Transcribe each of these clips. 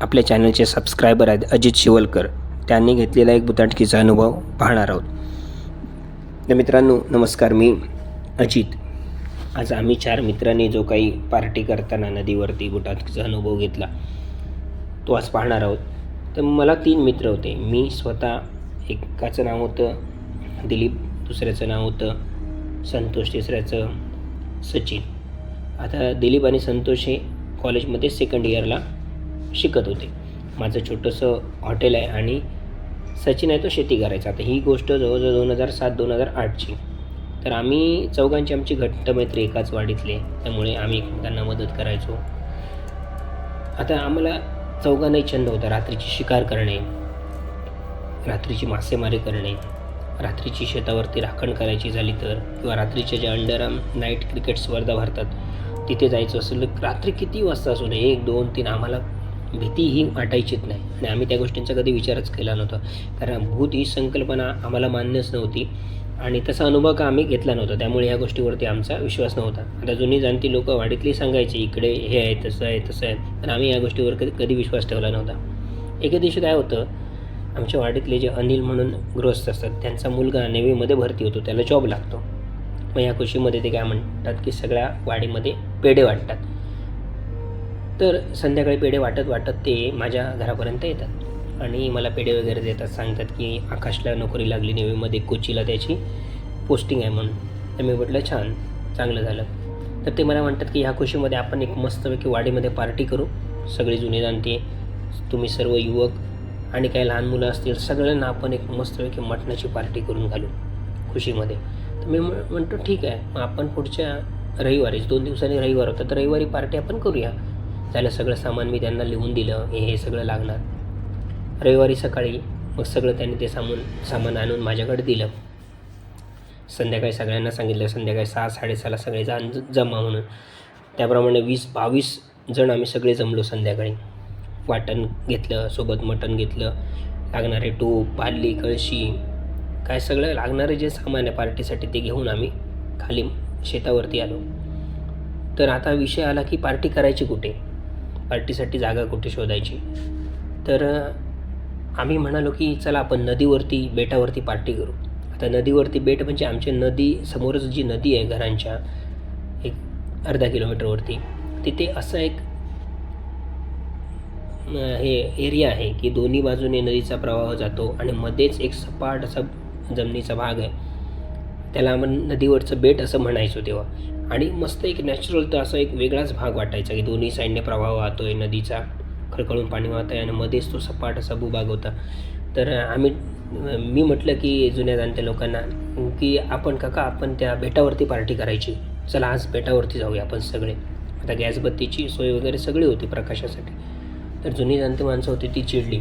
आपल्या चॅनलचे सबस्क्रायबर आहेत अजित शिवलकर. त्यांनी घेतलेला एक बुताटकीचा अनुभव पाहणार आहोत. तर मित्रांनो नमस्कार मी अजित. आज आम्ही चार मित्रांनी जो काही पार्टी करताना नदीवरती बुटाटकीचा अनुभव घेतला तो आज पाहणार आहोत. तर मला तीन मित्र होते. मी स्वतः एकाचं नाव होतं दिलीप दुसऱ्याचं नाव होतं संतोष तिसऱ्याचं सचिन. आता दिलीप आणि संतोष हे कॉलेजमध्ये सेकंड इयरला शिकत होते. माझं छोटंसं हॉटेल आहे आणि सचिन आहे तो शेती करायचा. आता ही गोष्ट जवळजवळ दोन हजार सात दोन हजार आठची. तर आम्ही चौघांची आमची घट्ट मैत्री एकाच वाडीतले. त्यामुळे आम्ही एकमेकांना मदत करायचो. आता आम्हाला चौघांनाही छंद होता. रात्रीची शिकार करणे रात्रीची मासेमारी करणे रात्रीची शेतावरती राखण करायची झाली तर किंवा रात्रीच्या ज्या अंडर नाईट क्रिकेट स्पर्धा भरतात तिथे जायचं असेल तर रात्री किती वाजता असू नये एक दोन तीन आम्हाला भीती ही वाटायचीच नाही. आणि आम्ही त्या गोष्टींचा कधी विचारच केला नव्हता. कारण भूत ही संकल्पना आम्हाला मान्यच नव्हती. आणि तसा अनुभव का आम्ही घेतला नव्हता. त्यामुळे ह्या गोष्टीवरती आमचा विश्वास नव्हता. आता जुनी जाणती लोक वाडीतली सांगायची इकडे हे आहे तसं आहे तसं आहे. पण आम्ही या गोष्टीवर कधी कधी विश्वास ठेवला नव्हता. एके दिवशी काय होतं आमच्या वाडीतले जे अनिल म्हणून गृहस्थ असतात त्यांचा मुलगा नेव्हीमध्ये भरती होतो. त्याला जॉब लागतो. मग या खुशीमध्ये ते काय म्हणतात की सगळ्या वाडीमध्ये पेढे वाटतात. तर संध्याकाळी पेढे वाटत वाटत ते माझ्या घरापर्यंत येतात. आणि मला पेढे वगैरे देतात सांगतात की आकाशला नोकरी लागली नेव्हीमध्ये कोचीला त्याची पोस्टिंग आहे म्हणून. तर मी म्हटलं छान चांगलं झालं. तर ते मला म्हणतात की ह्या खुशीमध्ये आपण एक मस्तपैकी वाडीमध्ये पार्टी करू. सगळी जुनी जाणते तुम्ही सर्व युवक आणि काही लहान मुलं असतील सगळ्यांना आपण एक मस्तपैकी मटणाची पार्टी करून घालू खुशीमध्ये. तर मी म्हणतो ठीक आहे. मग आपण पुढच्या रविवारीच दोन दिवसांनी रविवार होता तर रविवारी पार्टी आपण करूया. त्याला सगळं सामान मी त्यांना लिहून दिलं हे हे सगळं लागणार. रविवारी सकाळी मग सगळं त्यांनी ते सामान सामान आणून माझ्याकडे दिलं. संध्याकाळी सगळ्यांना सांगितलं संध्याकाळी सहा साडेसहाला सगळे जा जमा म्हणून. त्याप्रमाणे वीस बावीस जण आम्ही सगळे जमलो संध्याकाळी. वाटण घेतलं सोबत मटण घेतलं लागणारे टोप बादली कळशी काय सगळं लागणारे जे सामान आहे पार्टीसाठी ते घेऊन आम्ही खाली शेतावरती आलो. तर आता विषय आला की पार्टी करायची कुठे? पार्टीसाठी जागा कुठे शोधायची? तर आम्ही म्हणालो की चला आपण नदीवरती बेटावरती पार्टी करू. आता नदीवरती बेट म्हणजे आमच्या नदी समोरच जी नदी आहे घरांच्या एक अर्धा किलोमीटरवरती तिथे असं एक हे एरिया आहे की दोन्ही बाजूने नदीचा प्रवाह जातो आणि मध्येच एक सपाट असा जमिनीचा भाग आहे. त्याला आपण नदीवरचं बेट असं म्हणायचो तेव्हा. आणि मस्त एक नॅचरल तर असा एक वेगळाच भाग वाटायचा की दोन्ही साईडने प्रवाह वाहतो आहे नदीचा खळखळून पाणी वाहत आहे आणि मध्येच तो सपाट असा भूभाग होता. तर आम्ही मी म्हटलं की जुन्या जाणत्या लोकांना की आपण काका आपण त्या बेटावरती पार्टी करायची. चला आज बेटावरती जाऊया आपण सगळे. आता गॅसबत्तीची सोय वगैरे सगळी होती प्रकाशासाठी. तर जुनी जाणती माणसं होती ती चिडली.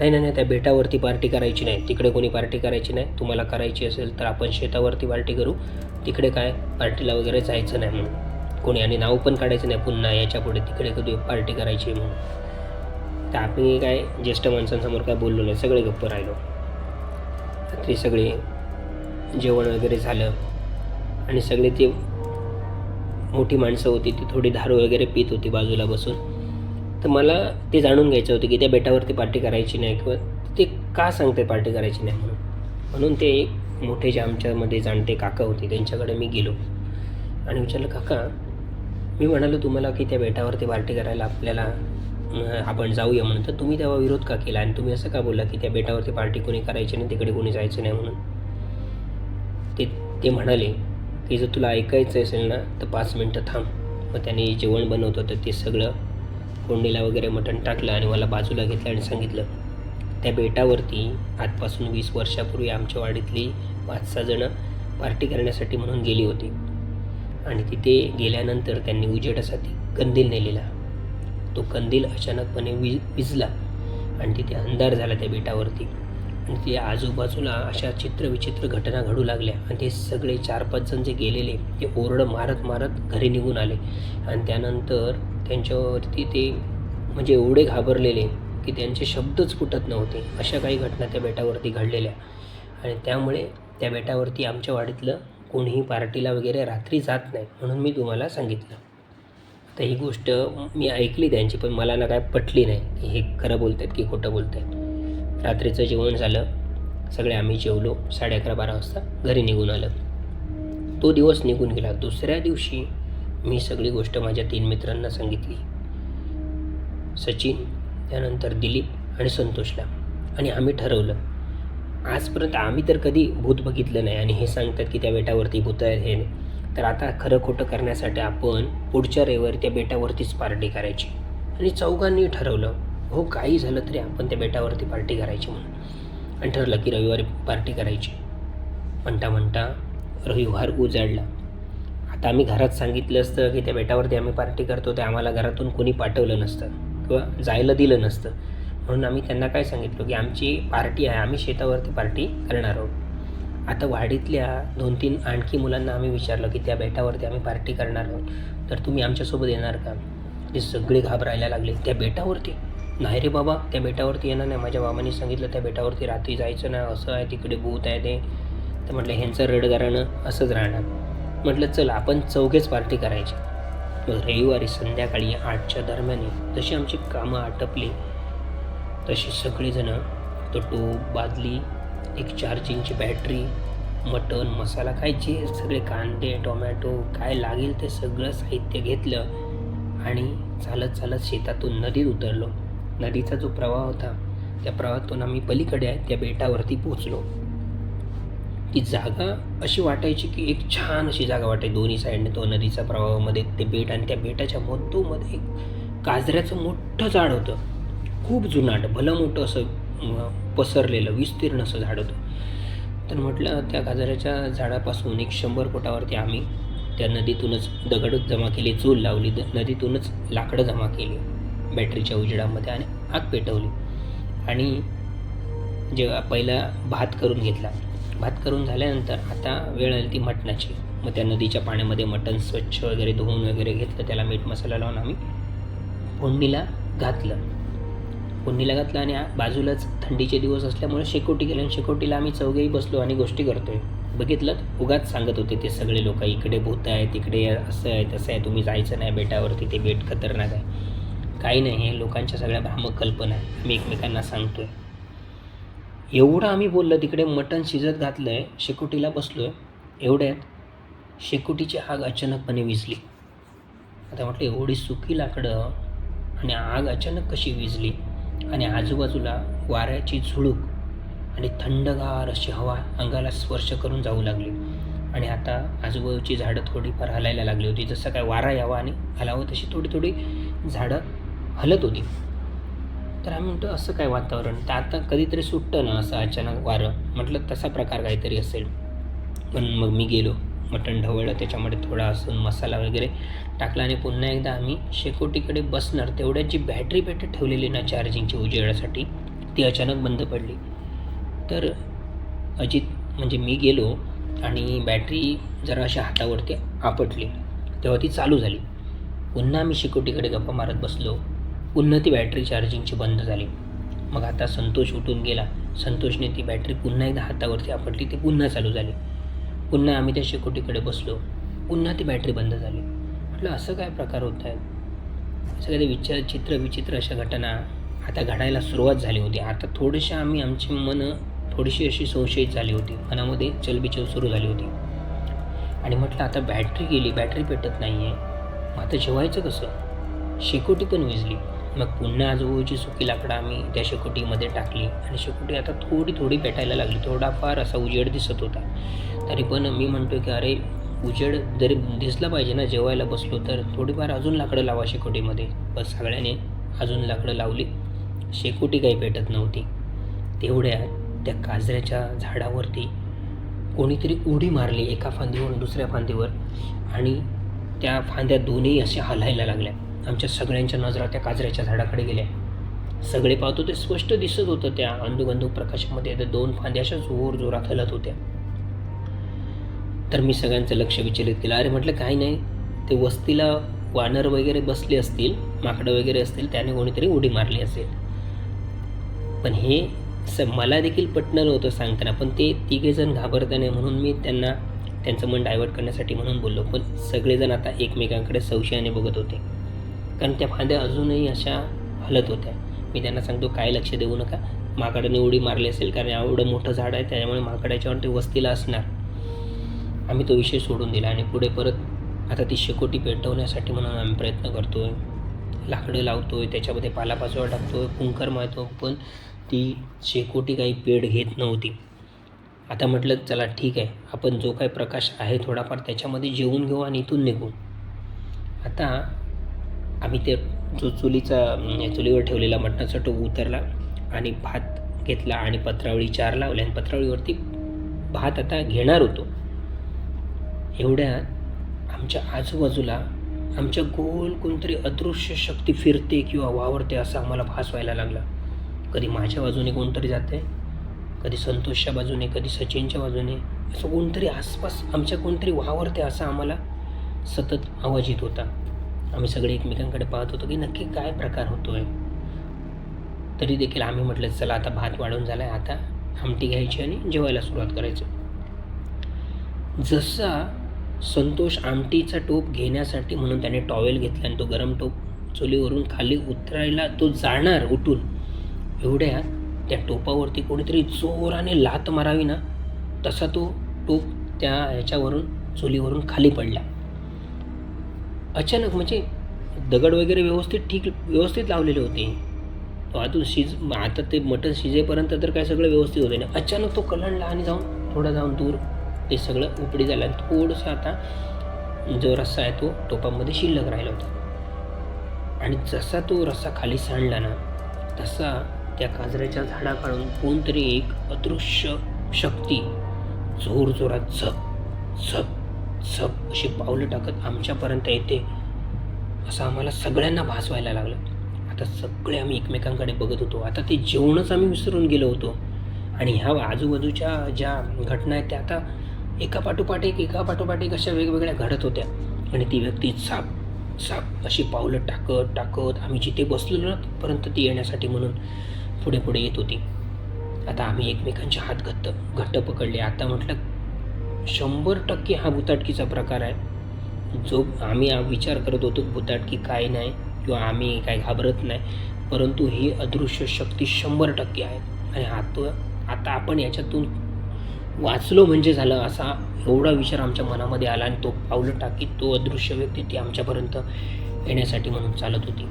नाही नाही नाही त्या बेटावरती पार्टी करायची नाही. तिकडे कोणी पार्टी करायची नाही. तुम्हाला करायची असेल तर आपण शेतावरती पार्टी करू. तिकडे काय? पार्टीला वगैरे जायचं नाही म्हणून. कोणी आणि नाव पण काढायचं नाही. पुन्हा याच्यापुढे तिकडे कधी पार्टी करायची आहे म्हणून. तर आम्ही काय ज्येष्ठ माणसांसमोर काय बोललो नाही. सगळे गप्प राहिलो. रात्री सगळे जेवण वगैरे झालं. आणि सगळे ते मोठी माणसं होती. ती थोडी दारू वगैरे पित होती बाजूला बसून. तर मला ते जाणून घ्यायचं होतं की त्या बेटावरती पार्टी करायची नाही किंवा ते का सांगते पार्टी करायची नाही म्हणून. म्हणून ते एक मोठे जे आमच्यामध्ये जाणते काका होते त्यांच्याकडे मी गेलो. आणि विचारलं काका मी म्हणालो तुम्हाला की त्या बेटावरती पार्टी करायला आपल्याला आपण जाऊया म्हणून. तर तुम्ही तेव्हा विरोध का केला? आणि तुम्ही असं का बोला की त्या बेटावरती पार्टी कोणी करायची नाही तिकडे कोणी जायचं नाही म्हणून? ते ते म्हणाले की जर तुला ऐकायचं असेल ना तर पाच मिनटं थांब. मग त्याने जेवण बनवत होतं ते सगळं फोडणीला वगैरे मटण टाकलं आणि मला बाजूला घेतलं आणि सांगितलं त्या बेटावरती आजपासून वीस वर्षापूर्वी आमच्या वाडीतली पाच सहा जणं पार्टी करण्यासाठी म्हणून गेली होती. आणि तिथे गेल्यानंतर त्यांनी उजेडासाठी कंदील नेलेला. तो कंदील अचानकपणे वि विजला आणि तिथे अंधार झाला त्या बेटावरती. आणि ते आजूबाजूला अशा चित्रविचित्र घटना घडू लागल्या आणि ते सगळे चार पाच जण जे गेलेले ते ओरडं मारत मारत घरी निघून आले. आणि त्यानंतर त्यांच्यावरती ते म्हणजे एवढे घाबरलेले की त्यांचे शब्दच फुटत नव्हते. अशा काही घटना त्या बेटावरती घडलेल्या. आणि त्यामुळे त्या बेटावरती आमच्या वाडीतलं कोणीही पार्टीला वगैरे रात्री जात नाही म्हणून मी तुम्हाला सांगितलं. तर ही गोष्ट मी ऐकली त्यांची पण मला ना काय पटली नाही. की हे खरं बोलत आहेत की खोटं बोलत आहेत रात्रीचं जेवण झालं. सगळे आम्ही जेवलो. साडे अकरा बारा वाजता घरी निघून आलं. तो दिवस निघून गेला. दुसऱ्या दिवशी मी सगळी गोष्ट माझ्या तीन मित्रांना सांगितली. सचिन त्यानंतर दिलीप आणि संतोषला. आणि आम्ही ठरवलं. आजपर्यंत आम्ही तर कधी भूत बघितलं नाही आणि हे सांगतात की त्या बेटावरती भूत आहेत हे तर आता खरं खोटं करण्यासाठी आपण पुढच्या रविवारी त्या बेटावरतीच पार्टी करायची. आणि चौघांनी ठरवलं. हो काही झालं तरी आपण त्या बेटावरती पार्टी करायची म्हणून. आणि ठरलं की रविवारी पार्टी करायची. म्हणता म्हणता रविवार उजाडला. आता आम्ही घरात सांगितलं असतं की त्या बेटावरती आम्ही पार्टी करतो ते आम्हाला घरातून कोणी पाठवलं नसतं किंवा जायला दिलं नसतं. म्हणून आम्ही त्यांना काय सांगितलं की आमची पार्टी आहे आम्ही शेतावरती पार्टी करणार आहोत. आता वाडीतल्या दोन तीन आणखी मुलांना आम्ही विचारलं की त्या बेटावरती आम्ही पार्टी करणार आहोत. तर तुम्ही आमच्यासोबत येणार का? ते सगळे घाबरायला लागले त्या बेटावरती. नाही रे बाबा त्या बेटावरती येणार नाही. माझ्या बाबांनी सांगितलं त्या बेटावरती रात्री जायचं नाही असं आहे तिकडे भूत आहे ते. तर म्हटलं ह्यांचं रडगारानं असंच राहणार. म्हटलं चल आपण चौघेच पार्टी करायची. मग रविवारी संध्याकाळी आठच्या दरम्यान जशी आमची कामं आटपली तशी सगळीजणं तो टोप बादली एक चार्जिंगची बॅटरी मटण मसाला काय जे सगळे कांदे टोमॅटो काय लागेल ते सगळं साहित्य घेतलं आणि चालत चालत शेतातून नदीत उतरलो. नदीचा जो प्रवाह होता त्या प्रवाहातून आम्ही पलीकडे आहे त्या बेटावरती पोचलो ती जागा अशी वाटायची की एक छान अशी जागा वाटायची. दोन्ही साईडने तो नदीच्या प्रवाहामध्ये ते बेट आणि त्या बेटाच्या मधोमध्ये एक काजऱ्याचं मोठं झाड होतं. खूप जुनाट भलं मोठं असं पसरलेलं विस्तीर्ण असं झाड होतं. तर म्हटलं त्या गाजराच्या झाडापासून एक शंभर फुटावरती आम्ही त्या नदीतूनच दगड जमा केली चूल लावली द नदीतूनच लाकडं जमा केली. बॅटरीच्या उजेडामध्ये आणि आग पेटवली. आणि जेव्हा पहिला भात करून घेतला. भात करून झाल्यानंतर आता वेळ आली ती मटणाची. मग त्या नदीच्या पाण्यामध्ये मटण स्वच्छ वगैरे धुवून वगैरे घेतलं. त्याला मीठ मसाला लावून आम्ही फोडणीला घातलं. फोडणीला घातलं आणि बाजूलाच थंडीचे दिवस असल्यामुळे शेकोटी गेलं आणि शेकोटीला आम्ही चौघेही बसलो आणि गोष्टी करतोय. बघितलं? उगाच सांगत होते ते सगळे लोक इकडे भूत आहे तिकडे असं आहे तसं आहे. तुम्ही जायचं नाही बेटावरती ते बेट खतरनाक आहे. काही नाही हे लोकांच्या सगळ्या भ्रामक कल्पना आहे आम्ही एकमेकांना सांगतो आहे एवढं आम्ही बोललं तिकडे मटण शिजत घातलं आहे शेकोटीला बसलो आहे एवढ्यात शेकोटीची आग अचानकपणे विजली आता म्हटलं एवढी सुकी लाकडं आणि आग अचानक कशी विजली आणि आजूबाजूला वाऱ्याची झुळूक आणि थंडगार अशी हवा अंगाला स्पर्श करून जाऊ लागली. आणि आता आजूबाजूची झाडं थोडीफार हलायला लागली होती. जसं काय वारा यावा आणि हलावं हो, तशी थोडी थोडी झाडं हलत होती. तर आम्ही म्हणतो असं काय वातावरण? तर आता कधीतरी सुटतं ना असं अचानक वारं? म्हटलं तसा प्रकार काहीतरी असेल. पण मग मी गेलो. मटण ढवळलं. त्याच्यामध्ये थोडा असून मसाला वगैरे टाकला आणि पुन्हा एकदा आम्ही शेकोटीकडे बसणार. तेवढ्यात जी बॅटरी पेट ठेवलेली ना चार्जिंगची उजेडासाठी ती अचानक बंद पडली. तर अजित म्हणजे मी गेलो आणि बॅटरी जरा अशा हातावरती आपटली. तेव्हा ती चालू झाली. पुन्हा मी शेकोटीकडे गप्पा मारत बसलो. उन्नती ती बॅटरी चार्जिंगची बंद झाली. मग आता संतोष उठून गेला. संतोषने ती बॅटरी पुन्हा एकदा हातावरती आपटली. ती पुन्हा चालू झाली. पुन्हा आम्ही त्या शेकोटीकडे बसलो. पुन्हा ती बॅटरी बंद झाली. म्हटलं असं काय प्रकार होत आहेत? सगळ्या विचार चित्र विचित्र अशा घटना आता घडायला सुरुवात झाली होती. आता थोडेशा आम्ही आमची मनं थोडीशी अशी संशयित झाली होती. मनामध्ये चलबिचल सुरू झाली होती. आणि म्हटलं आता बॅटरी गेली. बॅटरी पेटत नाही आहे मग आता जेवायचं कसं? शेकोटी पण विजली. मग पुन्हा आजूबाजूची सुकी लाकडं आम्ही त्या शेकोटीमध्ये टाकली. आणि शेकोटी आता थोडी थोडी पेटायला लागली. थोडाफार असा उजेड दिसत होता. तरी पण मी म्हणतो की अरे उजेड जरी दिसला पाहिजे ना जेवायला बसलो तर थोडीफार अजून लाकडं लावा शेकोटीमध्ये. बस सगळ्याने अजून लाकडं लावली. शेकोटी काही पेटत नव्हती. तेवढ्या त्या काजऱ्याच्या झाडावरती कोणीतरी उडी मारली एका फांदीवरून दुसऱ्या फांदीवर. आणि त्या फांद्या दोन्ही अशा हलायला लागल्या. आमच्या सगळ्यांच्या नजरा त्या काजऱ्याच्या झाडाकडे गेल्या. सगळे पाहतो ते स्पष्ट दिसत होतं त्या अंधुक प्रकाशामध्ये. त्या दोन फांद्या अशा जोर जोरात हलत होत्या. तर मी सगळ्यांचं लक्ष विचलित केलं. अरे म्हटलं काही नाही. ते वस्तीला वानर वगैरे बसले असतील माकडं वगैरे असतील त्याने कोणीतरी उडी मारली असेल. पण हे स मला देखील पटणं नव्हतं सांगताना. पण ते तिघेजण घाबरताने म्हणून मी त्यांना त्यांचं मन डायव्हर्ट करण्यासाठी म्हणून बोललो. पण सगळेजण आता एकमेकांकडे संशयाने बघत होते. कारण त्या फांद्या अजूनही अशा हलत होत्या. मी त्यांना सांगतो काय लक्ष देऊ नका. माकडाने उडी मारली असेल कारण एवढं मोठं झाड आहे त्याच्यामुळे माकडाच्यावर ते वस्तीला असणार. आम्ही तो विषय सोडून दिला आणि पुढे परत आता ती शेकोटी पेटवण्यासाठी म्हणून आम्ही प्रयत्न करतो आहे लाकडं लावतो आहे त्याच्यामध्ये पालापाचोळा टाकतो आहे कुंकर मारतो पण ती शेकोटी काही पेड घेत नव्हती. आता म्हटलं चला ठीक आहे आपण जो काही प्रकाश आहे थोडाफार त्याच्यामध्ये जेवून घेऊ आणि इथून निघू. आता आम्ही ते जो चुलीचा चुलीवर ठेवलेला मटणाचा टोप उतरला आणि भात घेतला आणि पत्रावळी चार लावल्या आणि पत्रावळीवरती भात आता घेणार होतो. एवढ्या आमच्या आजूबाजूला आमच्या गोल कोणतरी अदृश्य शक्ती फिरते किंवा वावरते असं आम्हाला भास व्हायला लागला. कधी माझ्या बाजूने कोणतरी जाते कधी संतोषच्या बाजूने कधी सचिनच्या बाजूने असं कोणतरी आसपास आमच्या कोणतरी वावरते असा आम्हाला सतत आवाज येत होता. आम्ही सगळे एकमेकांकडे पाहत होतो की नक्की काय प्रकार होतो आहे तरी देखील आम्ही म्हटलं चला आता भात वाढून झाला आहे आता आमटी घ्यायची आणि जेवायला सुरुवात करायचं. जसा संतोष आमटीचा टोप घेण्यासाठी म्हणून त्याने टॉवेल घेतला आणि तो गरम टोप चुलीवरून खाली उतरायला तो जाणार उठून एवढ्या त्या टोपावरती कोणीतरी जोराने लात मारावी ना तसा तो टोप त्या ह्याच्यावरून चुलीवरून खाली पडला. अचानक म्हणजे दगड वगैरे व्यवस्थित ठीक व्यवस्थित लावलेले होते. तो आतून शिज आता ते मटण शिजेपर्यंत तर काय सगळं व्यवस्थित होते. ना अचानक तो कलंडला आणि जाऊन थोडा जाऊन दूर ते सगळं उपडी झालं. आणि थोडंसं आता जो रस्सा आहे तो टोपामध्ये शिल्लक राहिला होता. आणि जसा तो रस्सा खाली सांडला ना तसा त्या काजऱ्याच्या झाडाकडून कोणतरी एक अदृश्य शक्ती जोर जोरात झप झप झप अशी पावलं टाकत आमच्यापर्यंत येते असं आम्हाला सगळ्यांना भासवायला लागलं. आता सगळे आम्ही एकमेकांकडे बघत होतो. आता ते जेवणच आम्ही विसरून गेलो होतो. आणि ह्या आजूबाजूच्या ज्या घटना आहेत त्या आता एका पाठोपाठ एक एका पाठोपाठ एक अशा वेगवेगळ्या घडत होत्या. आणि ती व्यक्ती साप साप अशी पावलं टाकत टाकत आम्ही जिथे बसलेलो ना तिथपर्यंत ती येण्यासाठी म्हणून पुढे पुढे येत होती. आता आम्ही एकमेकांचे हात घट्ट घट्ट पकडले. आता म्हटलं शंभर टक्के हा भुताटकीचा प्रकार आहे. जो आम्ही विचार करत होतो भुताटकी काय नाही किंवा आम्ही काय घाबरत नाही परंतु ही अदृश्य शक्ती शंभर टक्के आहे. आणि आता आता आपण याच्यातून वाचलो म्हणजे झालं असा एवढा विचार आमच्या मनामध्ये आला आणि तो पावलं टाकी तो अदृश्य व्यक्ती ती आमच्यापर्यंत येण्यासाठी म्हणून चालत होती.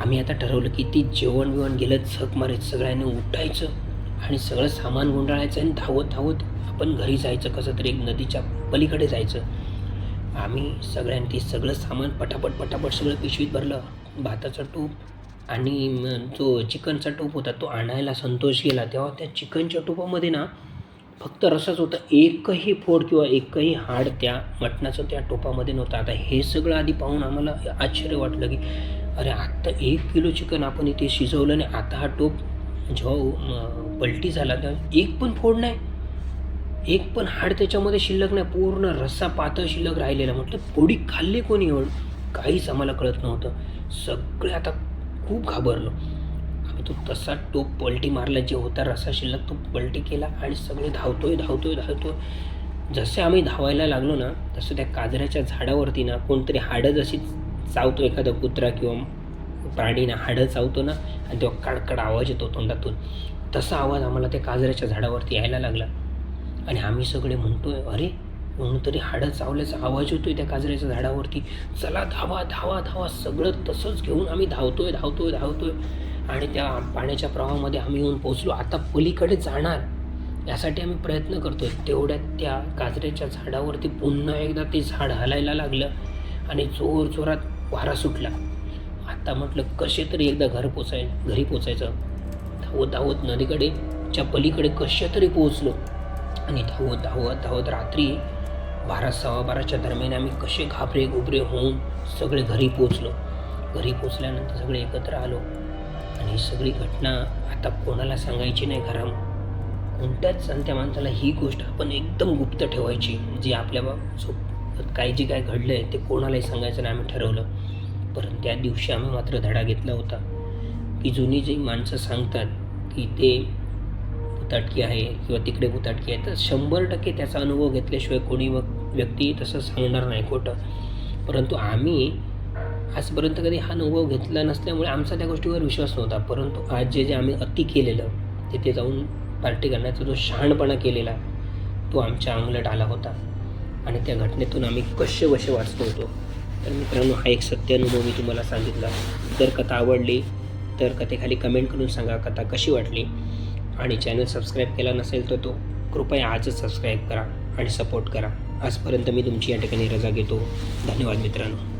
आम्ही आता ठरवलं की ती जेवण बिवण गेलं झक मारायचं सगळ्यांनी उठायचं. आणि सगळं सामान गुंडाळायचं आणि धावत धावत आपण घरी जायचं कसं तरी एक नदीच्या पलीकडे जायचं. आम्ही सगळ्यांनी ते सगळं सामान पटापट पटापट सगळं पिशवीत भरलं. भाताचा टोप आणि जो चिकनचा टोप होता तो आणायला संतोष गेला. तेव्हा त्या चिकनच्या टोपामध्ये ना फक्त रसाच होता. एकही फोड किंवा एकही हाड त्या मटणाचं त्या टोपामध्ये नव्हतं. आता हे सगळं आधी पाहून आम्हाला आश्चर्य वाटलं की अरे आत्ता एक किलो चिकन आपण इथे शिजवलं आणि आता हा टोप जेव्हा पलटी झाला तेव्हा एक पण फोड नाही. एक पण हाड त्याच्यामध्ये शिल्लक नाही. पूर्ण रस्सा पातळ शिल्लक राहिलेला. म्हटलं फोडी खाल्ली कोणी एवढं? काहीच आम्हाला कळत नव्हतं. सगळे आता खूप घाबरलो. आम्ही तो तसा टोप पलटी मारला जे होता रस्सा शिल्लक तो पलटी केला आणि सगळे धावतोय धावतोय धावतोय. जसे आम्ही धावायला लागलो ना तसं त्या काजऱ्याच्या झाडावरती ना कोणतरी हाडं जशी चावतो एखादा कुत्रा किंवा प्राणी ना हाडं चावतो ना आणि तेव्हा कडकड आवाज येतो तोंडातून. तसा आवाज आम्हाला त्या काजऱ्याच्या झाडावरती यायला लागला. आणि आम्ही सगळे म्हणतोय अरे कोणतरी हाडं चावल्याचा आवाज होतोय त्या काजऱ्याच्या झाडावरती. चला धावा धावा धावा सगळं तसंच घेऊन आम्ही धावतोय धावतोय धावतोय. आणि त्या पाण्याच्या प्रवाहामध्ये आम्ही येऊन पोचलो आता पलीकडे जाणार यासाठी आम्ही प्रयत्न करतोय. तेवढ्यात त्या काजऱ्याच्या झाडावरती पुन्हा एकदा ते झाड हलायला लागलं आणि जोर जोरात वारा सुटला. आता म्हटलं कसे तरी एकदा घर पोचाय घरी पोचायचं. धावत धावत नदीकडे च्या पलीकडे कशा तरी पोहोचलो. आणि धावत धावत धावत रात्री बारा सव्वा बाराच्या दरम्यान आम्ही कसे घाबरे घुबरे होऊन सगळे घरी पोचलो घरी पोचल्यानंतर सगळे एकत्र आलो. आणि ही सगळी घटना आता कोणाला सांगायची नाही घरा कोणत्याच संत्या माणसाला ही गोष्ट आपण एकदम गुप्त ठेवायची. जी आपल्या बा- सोबत जे काय घडलं आहे ते कोणालाही सांगायचं नाही आम्ही ठरवलं. परंतु त्या दिवशी आम्ही मात्र धडा घेतला होता. की जुनी जी माणसं सांगतात की ते भुताटकी आहे किंवा तिकडे भुताटकी आहे तर शंभर टक्के त्याचा अनुभव घेतल्याशिवाय कोणी व व्यक्ती तसं सांगणार नाही खोटं. परंतु आम्ही आजपर्यंत कधी हा अनुभव घेतला नसल्यामुळे आमचा त्या गोष्टीवर विश्वास नव्हता. परंतु आज जे जे आम्ही अति केलेलं तिथे जाऊन पार्टी करण्याचा जो शहाणपणा केलेला तो आमच्या अंगलट आला होता. आणि त्या घटनेतून आम्ही कसे वसे वाचतो होतो. तर मित्रांनो हा एक सत्य अनुभव मी तुम्हाला सांगितला. जर कथा आवडली तर कथेखाली कमेंट करून सांगा कथा कशी वाटली? आणि चॅनल सबस्क्राईब केला नसेल तर तो कृपया आजच सबस्क्राईब करा आणि सपोर्ट करा. आजपर्यंत मी तुमची या ठिकाणी रजा घेतो. धन्यवाद मित्रांनो.